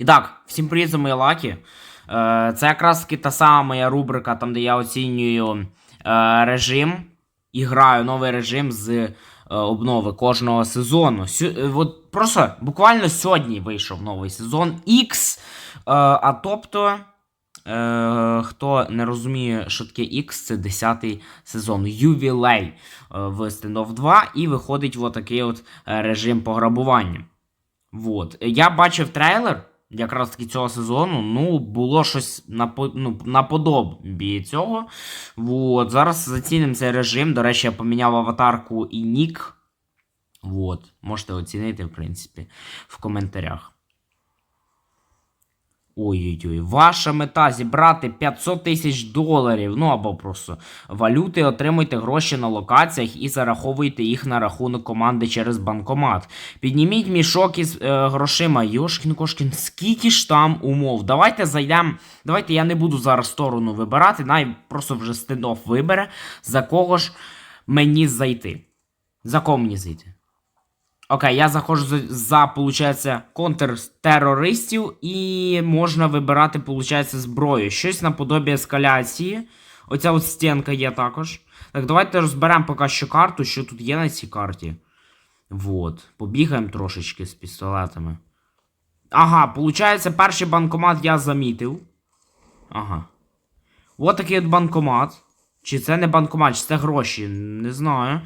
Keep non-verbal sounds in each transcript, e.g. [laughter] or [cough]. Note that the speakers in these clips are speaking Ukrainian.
І так, всім привіт, мої лакі. Е, це якраз таки та сама моя рубрика, там, де я оцінюю е, режим і граю новий режим з е, обнови кожного сезону. От просто буквально сьогодні вийшов новий сезон X. А тобто, хто не розуміє, що таке X, це 10-й сезон. Ювілей в Standoff 2 і виходить в такий от режим пограбування. Вот. Я бачив трейлер якраз таки цього сезону. Ну, було щось ну, наподобі цього. Вот. Зараз зацінимо цей режим. До речі, я поміняв аватарку і нік. Вот. Можете оцінити, в принципі, в коментарях. Ой-ой-ой, ваша мета зібрати 500 тисяч доларів, ну або просто валюти, отримуйте гроші на локаціях і зараховуйте їх на рахунок команди через банкомат. Підніміть мішок із е, грошима. Йошкін кошкін, скільки ж там умов. Давайте зайдемо. Давайте я не буду зараз сторону вибирати, най просто вже стендоф вибере, за кого ж мені зайти. За кого мені зайти? Окей, я заходжу за, получається, контртерористів і можна вибирати, получається, зброю. Щось наподобі ескаляції. Оця от стінка є також. Так, давайте розберемо поки що карту, що тут є на цій карті. Вот. Побігаємо трошечки з пістолетами. Ага, получається, перший банкомат я замітив. Ага. От такий от банкомат. Чи це не банкомат, чи це гроші? Не знаю.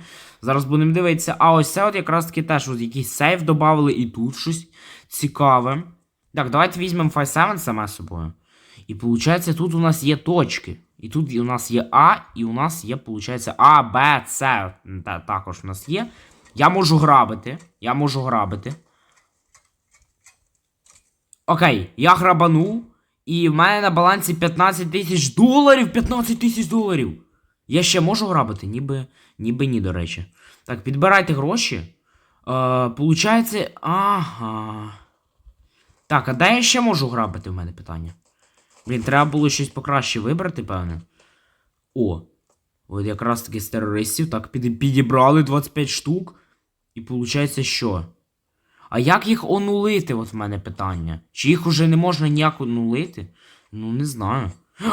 Зараз будемо дивитися. А ось це от якраз таки теж якийсь сейф додали і тут щось цікаве. Так, давайте візьмемо 5-7 саме собою. І виходить, тут у нас є точки. І тут у нас є А, і у нас є, виходить, А, Б, С. Також у нас є. Я можу грабити. Я можу грабити. Окей, я грабанув. І в мене на балансі 15 тисяч доларів. 15 тисяч доларів. Я ще можу грабити? Ніби, ніби ні, до речі. Так, підбирайте гроші. Е, получається. Ага. Так, а де я ще можу грабити в мене питання? Блін, треба було щось покраще вибрати, певне. О. От якраз таки з терористів. Так, під, підібрали 25 штук. І виходить, що? А як їх онулити? От в мене питання. Чи їх уже не можна ніяк онулити? Ну, не знаю.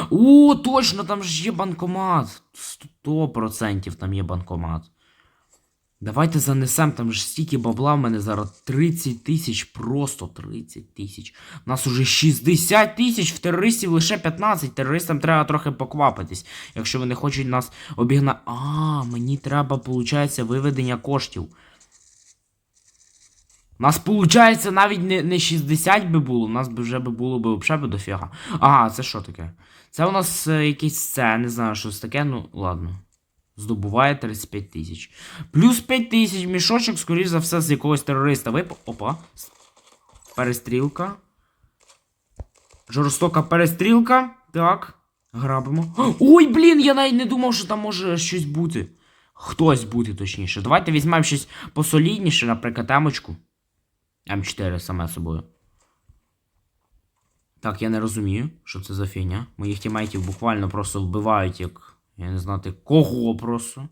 О, точно, там ж є банкомат. 100% там є банкомат. Давайте занесемо, там ж стільки бабла в мене зараз 30 тисяч, просто 30 тисяч. У нас уже 60 тисяч, в терористів лише 15. Терористам треба трохи поквапитись, якщо вони хочуть нас обігнати. А, мені треба, виходить, виведення коштів. У нас, виходить, навіть не, не 60 би було, у нас би вже би було би взагалі дофіга. Ага, це що таке? Це у нас е, якийсь це, не знаю, що це таке, ну ладно. Здобуває 35 тисяч. Плюс 5 тисяч мішочок, скоріш за все, з якогось терориста. Вип... Опа. Перестрілка. Жорстока перестрілка. Так. Грабимо. Ой, блін, я навіть не думав, що там може щось бути. Хтось бути, точніше. Давайте візьмемо щось посолідніше, наприклад, емочку. М4 саме собою. Так, я не розумію, що це за фігня. Моїх тімейтів буквально просто вбивають як. Я не знати кого просто.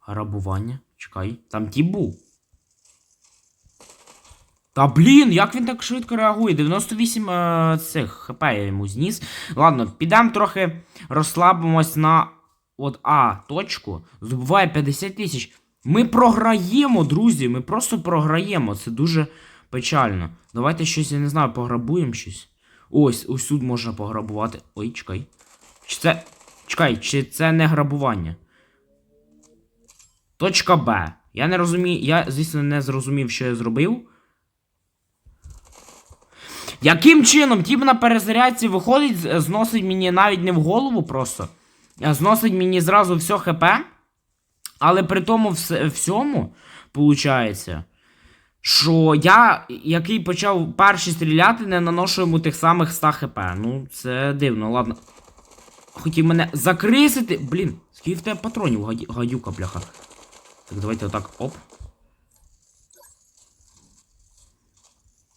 Грабування. Чекай. Там тіп був. Та блін, як він так швидко реагує? 98 е, цих хп я йому зніс. Ладно, підемо трохи розслабимось на от А точку. Здобуває 50 тисяч. Ми програємо, друзі. Ми просто програємо. Це дуже печально. Давайте щось, я не знаю, пограбуємо щось. Ось, ось тут можна пограбувати. Ой, чекай. Чи це. Чекай, чи це не грабування? Точка Б. Я не розумію. Я, звісно, не зрозумів, що я зробив. Яким чином тіп на перезарядці виходить, зносить мені навіть не в голову просто. Зносить мені зразу все ХП. Але при тому вс- всьому, виходить, що я, який почав перший стріляти, не наношу йому тих самих 100 хп. Ну, це дивно, ладно. Хотів мене закрисити. Блін, скільки в тебе патронів, гадю- гадюка, бляха. Так, давайте отак, оп.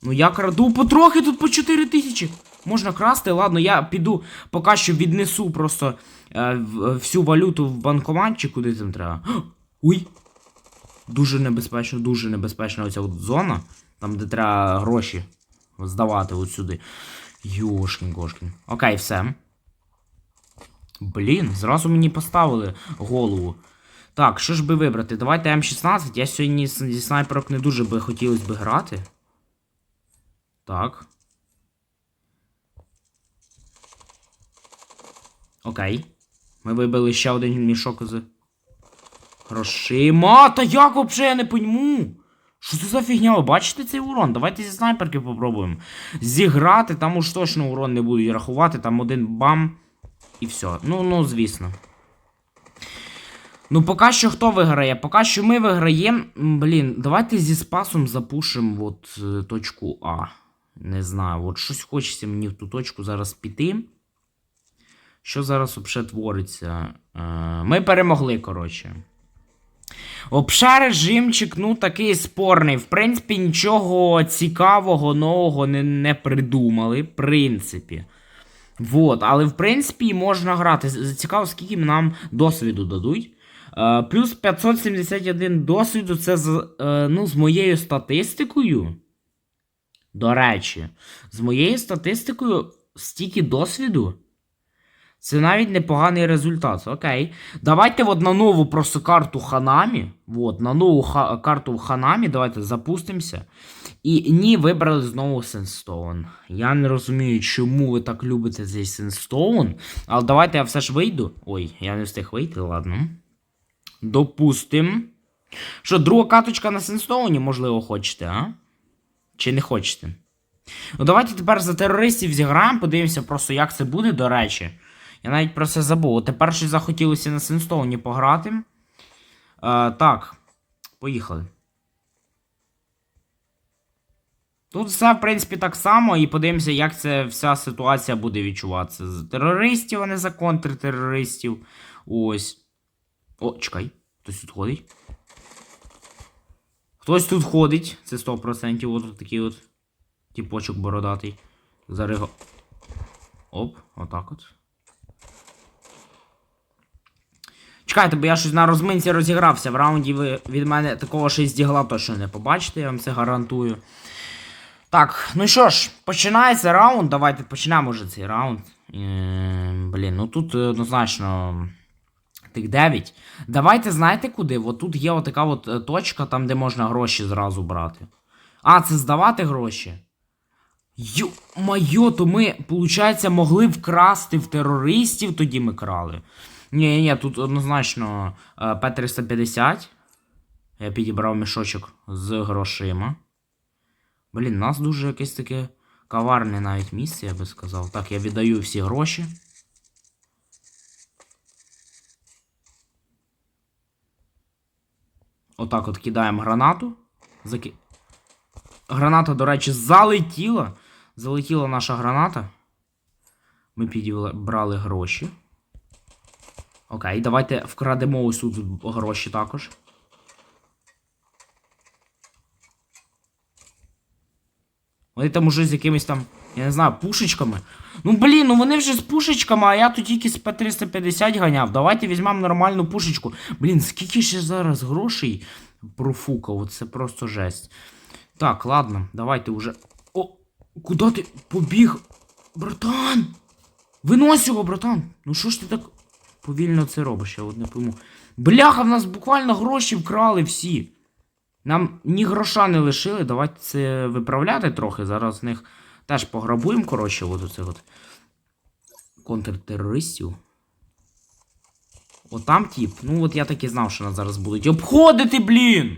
Ну я краду потрохи тут по 4 тисячі. Можна красти, ладно, я піду поки що віднесу просто всю валюту в банкомат чи куди там треба. Ой. Дуже небезпечно, дуже небезпечна оця от зона, там, де треба гроші здавати от сюди. Йошкін кошкін. Окей, все. Блін, зразу мені поставили голову. Так, що ж би вибрати? Давайте М16. Я сьогодні зі снайперок не дуже би хотілося би грати. Так. Окей. Ми вибили ще один мішок з грошима. Та як вообще я не пойму? Що це за фігня? Ви бачите цей урон? Давайте зі снайперки попробуємо. Зіграти, там уж точно урон не будуть рахувати, там один бам. І все. Ну, ну, звісно. Ну, поки що хто виграє? Поки що ми виграємо. Блін, давайте зі спасом запушимо от е, точку А. Не знаю, от щось хочеться мені в ту точку зараз піти. Що зараз взагалі твориться? Е, ми перемогли, коротше. Обша режимчик, ну, такий спорний. В принципі, нічого цікавого, нового не, не придумали. В принципі. Вот, але в принципі можна грати. Цікаво, скільки нам досвіду дадуть. Е, плюс 571 досвіду це з, е, ну, з моєю статистикою. До речі, з моєю статистикою стільки досвіду. Це навіть непоганий результат. Окей. Давайте от на нову просто карту Ханамі. От, на нову ха- карту Ханамі. Давайте запустимося. І ні, вибрали знову Сенстоун. Я не розумію, чому ви так любите цей Сенстоун. Але давайте я все ж вийду. Ой, я не встиг вийти, ладно. Допустим. Що, друга каточка на Сенстоуні, можливо, хочете, а? Чи не хочете? Ну, давайте тепер за терористів зіграємо, подивимося просто, як це буде, до речі. Я навіть про це забув. Тепер щось захотілося на Сенстоуні пограти. Е, так, поїхали. Тут все, в принципі, так само, і подивимося, як ця вся ситуація буде відчуватися. З терористів, а не за контртерористів. Ось. О, чекай. Хтось тут ходить. Хтось тут ходить, це 100%. От такий от тіпочок бородатий. Зариго. Оп, отак от. Чекайте, бо я щось на розминці розігрався. В раунді ви від мене такого 6 дігла точно не побачите, я вам це гарантую. Так, ну що ж, починається раунд. Давайте почнемо вже цей раунд. Е, блін, ну тут е, однозначно. Тих 9. Давайте знаєте куди? От тут є отака от е, точка, там, де можна гроші зразу брати. А, це здавати гроші. Йо-майо, то ми, виходить, могли вкрасти в терористів, тоді ми крали. Ні, ні, ні, тут однозначно е, П-350. Я підібрав мішочок з грошима. Блін, нас дуже якесь таке коварне навіть місце, я би сказав. Так, я віддаю всі гроші. Отак от кидаємо гранату. Заки... Граната, до речі, залетіла. Залетіла наша граната. Ми підібрали гроші. Окей, давайте вкрадемо ось тут гроші також. Вони там уже з якимись там, я не знаю, пушечками. Ну блін, ну вони вже з пушечками, а я тут тільки з П-350 ганяв. Давайте візьмемо нормальну пушечку. Блін, скільки ще зараз грошей профукав, це просто жесть. Так, ладно, давайте уже. О, куди ти побіг? Братан! Винось його, братан! Ну що ж ти так повільно це робиш, я от не пойму. Бляха, в нас буквально гроші вкрали всі. Нам ні гроша не лишили, давайте це виправляти трохи. Зараз в них теж пограбуємо, коротше, от оце от контртерористів. От там тип. Ну от я так і знав, що нас зараз будуть обходити, блін!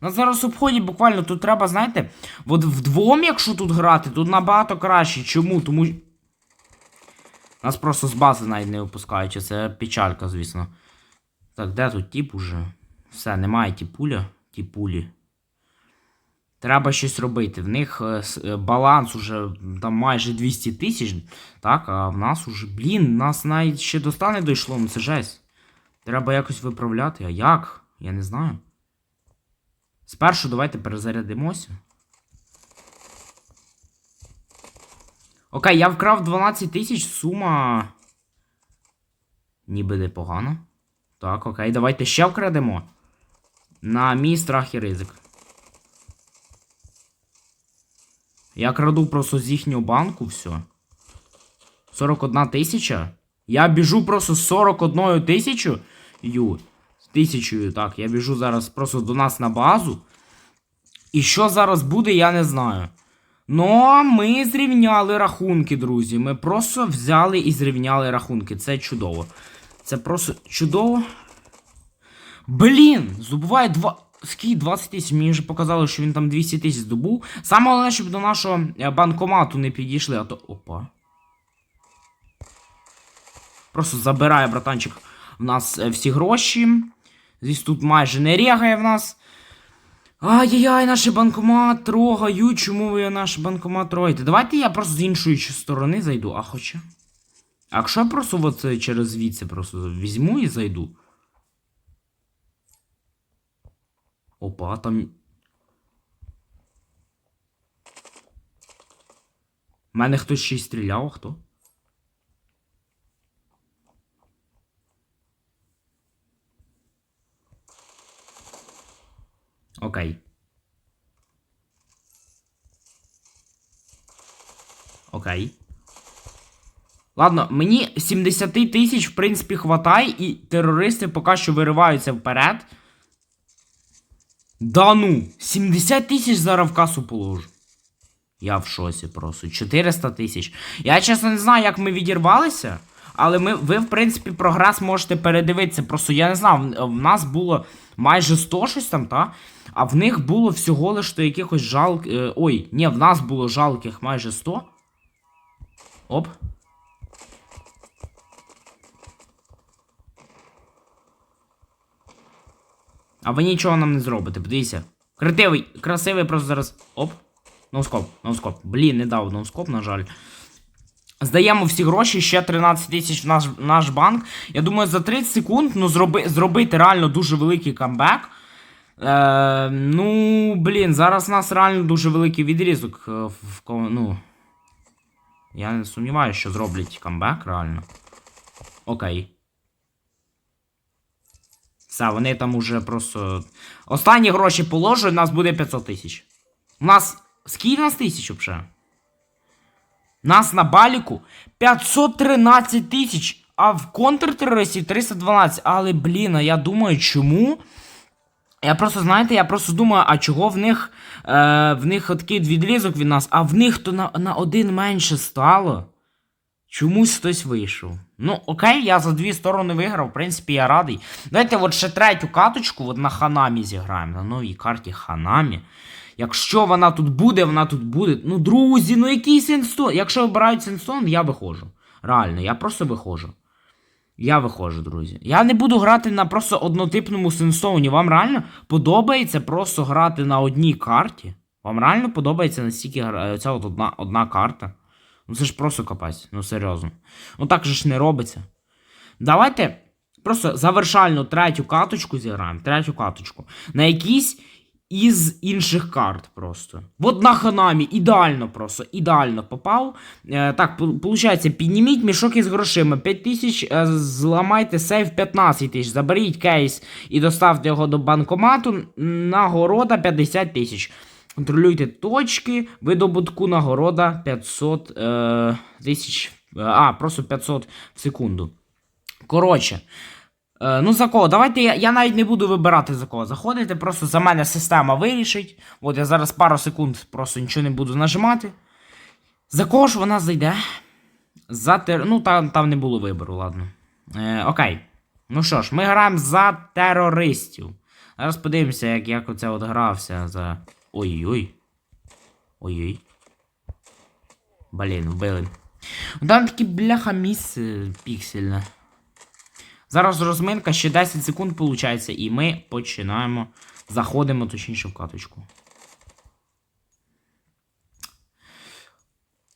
Нас зараз обходять буквально тут треба, знаєте, от вдвом, якщо тут грати, тут набагато краще. Чому? Тому. Нас просто з бази навіть не випускають, це печалька, звісно. Так, де тут тіп уже? Все, немає тіпуля, тіпулі. Треба щось робити. В них е, е, баланс уже там майже 200 тисяч. Так, а в нас уже, блін, нас навіть ще до стани дійшло, ну це жесть. Треба якось виправляти. А як? Я не знаю. Спершу давайте перезарядимося. Окей, я вкрав 12 тисяч, сума. Ніби непогана. Так, окей, давайте ще вкрадемо. На мій страх і ризик. Я краду просто з їхнього банку все. 41 тисяча? Я біжу просто з 41 тисячу. Ю. З тисячою, так. Я біжу зараз просто до нас на базу. І що зараз буде, я не знаю. Ну, ми зрівняли рахунки, друзі. Ми просто взяли і зрівняли рахунки. Це чудово. Це просто чудово. Блін, здобуває два. Скільки 20 тисяч, мені вже показали, що він там 200 тисяч здобув. Саме головне, щоб до нашого е, банкомату не підійшли, а то. Опа. Просто забирає, братанчик, в нас е, всі гроші. Звісно, тут майже не рягає в нас. Ай-яй-яй, наш банкомат трогають. Чому ви наш банкомат трогаєте? Давайте я просто з іншої сторони зайду, а хоча. А якщо я просто от е, через звідси просто візьму і зайду. Опа, там. У мене хтось ще й стріляв, хто? Окей. Окей. Ладно, мені 70 тисяч, в принципі, хватає, і терористи поки що вириваються вперед. Да ну, 70 тисяч зараз в касу положу. Я в шоці просто. 400 тисяч. Я чесно не знаю, як ми відірвалися. Але ми, ви, в принципі, прогрес можете передивитися. Просто я не знаю, в, нас було майже 100 щось там, та? А в них було всього лише якихось жалких. Е, ой, ні, в нас було жалких майже 100. Оп. А ви нічого нам не зробите, подивіться. Красивий, красивий просто зараз. Оп. Ноускоп, ноускоп. Блін, не дав ноускоп, на жаль. Здаємо всі гроші, ще 13 тисяч в наш, наш банк. Я думаю, за 30 секунд ну, зроби, зробити реально дуже великий камбек. Е, ну, блін, зараз у нас реально дуже великий відрізок. е, В, ну, я не сумніваюся, що зроблять камбек реально. Окей. Все, вони там уже просто. Останні гроші положу, у нас буде 500 тисяч. У нас. Скільки у нас тисяч взагалі? Нас на баліку 513 тисяч, а в контртерористів 312. Але, блін, а я думаю, чому? Я просто, знаєте, я просто думаю, а чого в них е, в них такий відрізок від нас, а в них то на, на один менше стало. Чомусь хтось вийшов. Ну, окей, я за дві сторони виграв, в принципі, я радий. Давайте от ще третю каточку от на Ханамі зіграємо. На новій карті Ханамі. Якщо вона тут буде, вона тут буде. Ну, друзі, ну який сенстон? Якщо вибирають сенстон, я виходжу. Реально, я просто виходжу. Я виходжу, друзі. Я не буду грати на просто однотипному сенстоуні. Вам реально подобається просто грати на одній карті? Вам реально подобається настільки ця от одна, одна карта? Ну це ж просто капець, ну серйозно. Ну так же ж не робиться. Давайте просто завершальну третю каточку зіграємо. Третю каточку. На якійсь із інших карт просто. От на ханамі, ідеально просто, ідеально попав. Е, так, виходить, підніміть мішок із грошима. 5 тисяч, е, зламайте сейф 15 тисяч. Заберіть кейс і доставте його до банкомату. Нагорода 50 тисяч. Контролюйте точки, видобутку нагорода 500 е, тисяч. е, А, просто 500 в секунду. Коротше. Е, ну, за кого? Давайте я, я навіть не буду вибирати за кого заходити. Просто за мене система вирішить. От я зараз пару секунд просто нічого не буду нажимати. За кого ж вона зайде? За тер... Ну, там, там не було вибору, ладно. Е, окей. Ну що ж, ми граємо за терористів. Зараз подивимося, як, як оце от грався за. Ой-ой. Ой-ой. Блін, вбили. Там такі бляха місце піксельне. Зараз розминка, ще 10 секунд виходить, і ми починаємо. Заходимо точніше в каточку.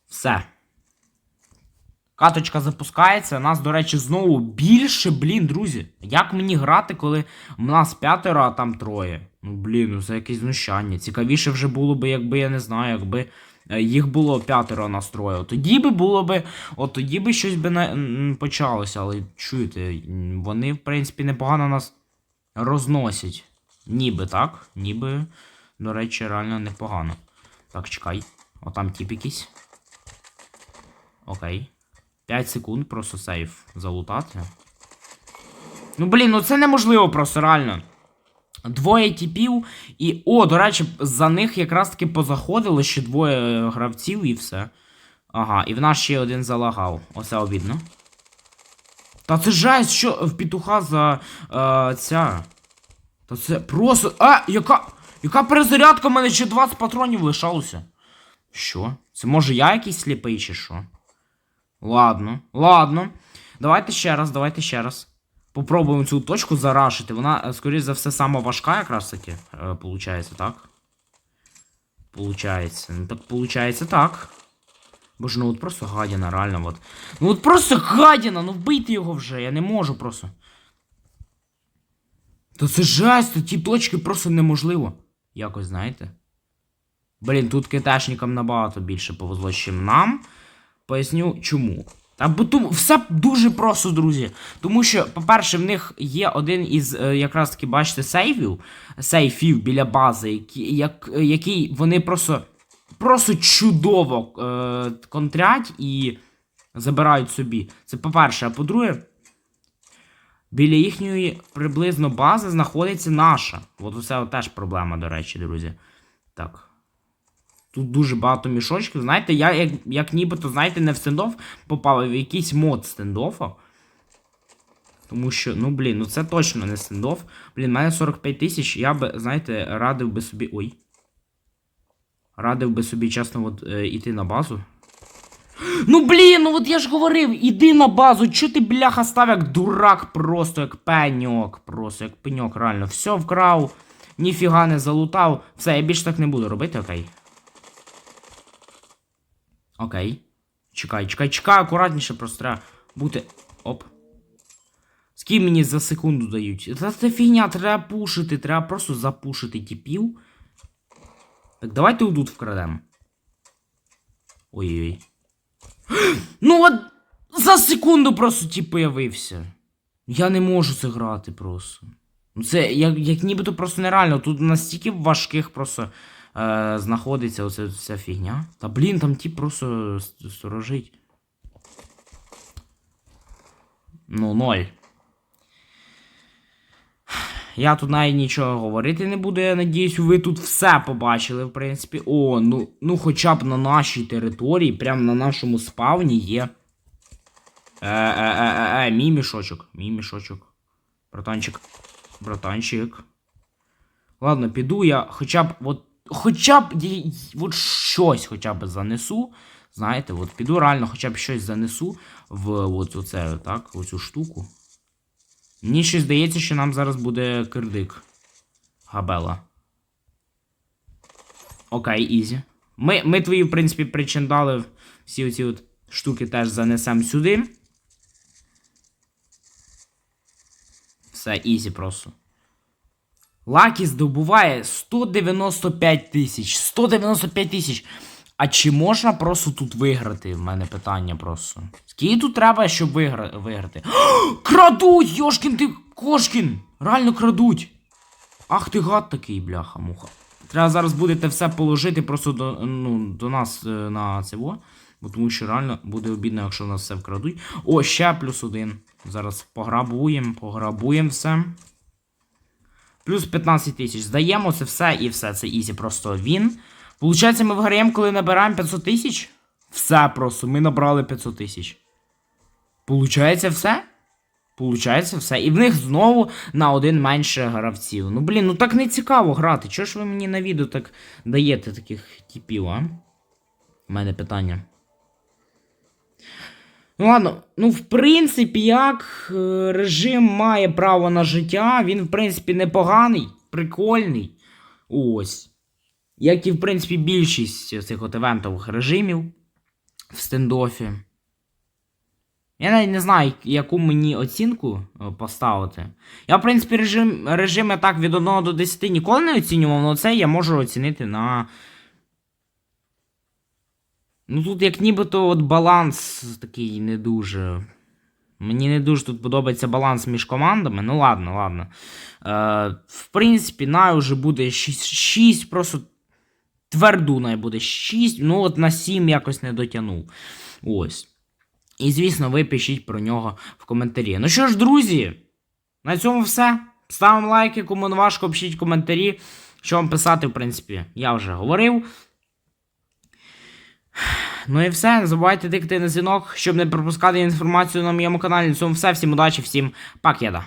Все. Каточка запускається. Нас, до речі, знову більше, блін, друзі. Як мені грати, коли в нас п'ятеро, а там троє? Ну, блін, ну це якесь знущання. Цікавіше вже було би, якби я не знаю, якби їх було п'ятеро а нас троє. От Тоді би було би. От тоді би щось би м, почалося. Але чуєте, вони, в принципі, непогано нас розносять. Ніби так. Ніби, до речі, реально непогано. Так, чекай. О, там тип якийсь. Окей. 5 секунд просто сейф залутати. Ну, блін, ну це неможливо просто, реально. Двоє типів, і. О, до речі, за них якраз таки позаходило ще двоє гравців і все. Ага, і в нас ще один залагав. Оце обідно. Та це жесть, що в петуха за е, ця. Та це просто. А, яка. Яка перезарядка? У мене ще 20 патронів лишалося. Що? Це може я якийсь сліпий чи що? Ладно, ладно. Давайте ще раз, давайте ще раз. Попробуємо цю точку зарашити. Вона, е, скоріш за все, сама важка якраз таки. Е, получається, так? Получається. Ну так получається так. Боже, ну от просто гадіна, реально, от. Ну от просто гадіна, ну вбийте його вже, я не можу просто. Та це жесть, ті точки просто неможливо. Якось, знаєте. Блін, тут китайшникам набагато більше повезло, ніж нам. Поясню чому. Та бо тому все дуже просто, друзі. Тому що, по-перше, в них є один із е, якраз таки, бачите, сейфів, сейфів біля бази, які, як, який вони просто просто чудово е, контрять і забирають собі. Це по-перше, а по-друге, біля їхньої приблизно бази знаходиться наша. От це теж проблема, до речі, друзі. Так. Тут дуже багато мішочків. Знаєте, я як, як нібито, знаєте, не в стендоф попав, а в якийсь мод стендофа. Тому що, ну блін, ну це точно не стендоф. Блін, в мене 45 тисяч, я би, знаєте, радив би собі. Ой. Радив би собі, чесно, от, е, іти на базу. Ну блін, ну от я ж говорив, іди на базу, чо ти бляха став як дурак, просто як пеньок, просто як пеньок, реально. Все вкрав, ніфіга не залутав. Все, я більше так не буду робити, окей. Окей. Чекай, чекай, чекай, акуратніше просто треба бути. Оп. Скільки мені за секунду дають? Та це фігня, треба пушити, треба просто запушити тіпів. Так, давайте отут вкрадемо. Ой-ой. [gasps] Ну от за секунду просто тіп появився. Я не можу це грати просто. Ну це як, як нібито просто нереально. Тут настільки важких просто е, знаходиться оця вся фігня. Та блін, там ті просто сторожить. Ну, ноль. Я тут навіть нічого говорити не буду, я надіюсь, ви тут все побачили, в принципі. О, ну, ну хоча б на нашій території, прямо на нашому спавні є. Е-е-е-е, мій мішочок, мій мішочок. Братанчик. Братанчик. Ладно, піду я хоча б от. Хоча б от щось хоча б занесу. Знаєте, от піду реально хоча б щось занесу в оце, так, оцю штуку. Мені ще здається, що нам зараз буде кирдик. Габела. Окей, ізі. Ми, ми твої, в принципі, причиндали всі оці от штуки теж занесемо сюди. Все, ізі просто. Лакі здобуває 195 тисяч. 195 тисяч. А чи можна просто тут виграти? В мене питання просто. Скільки тут треба, щоб вигра... виграти? крадуть! Йошкін ти кошкін! Реально крадуть! Ах ти гад такий, бляха, муха. Треба зараз будете все положити просто до, ну, до нас е, на цього. Бо тому що реально буде обідно, якщо нас все вкрадуть. О, ще плюс один. Зараз пограбуємо, пограбуємо все. Плюс 15 тисяч. Здаємо це все і все. Це ізі, просто він. Получається, ми виграємо, коли набираємо 500 тисяч? Все просто, ми набрали 500 тисяч. Получається все? Получається все. І в них знову на один менше гравців. Ну блін, ну так не цікаво грати. Чого ж ви мені на відео так даєте таких типів, а? У мене питання. Ну ладно, ну в принципі, як е, режим має право на життя, він, в принципі, непоганий, прикольний. Ось. Як і, в принципі, більшість цих от івентових режимів в стендофі. Я навіть не знаю, яку мені оцінку е, поставити. Я, в принципі, режим, режими так від 1 до 10 ніколи не оцінював, але це я можу оцінити на. Ну тут як нібито от баланс такий не дуже. Мені не дуже тут подобається баланс між командами. Ну ладно, ладно. Е, в принципі, най уже буде 6, 6 просто тверду най буде 6. Ну, от на 7 якось не дотягнув. Ось. І, звісно, ви пишіть про нього в коментарі. Ну що ж, друзі, на цьому все. Ставимо лайки, кому не важко, пишіть коментарі. Що вам писати, в принципі, я вже говорив. Ну і все. Не забувайте тикати на дзвінок, щоб не пропускати інформацію на моєму каналі. На цьому все. Всім удачі, всім пакеда.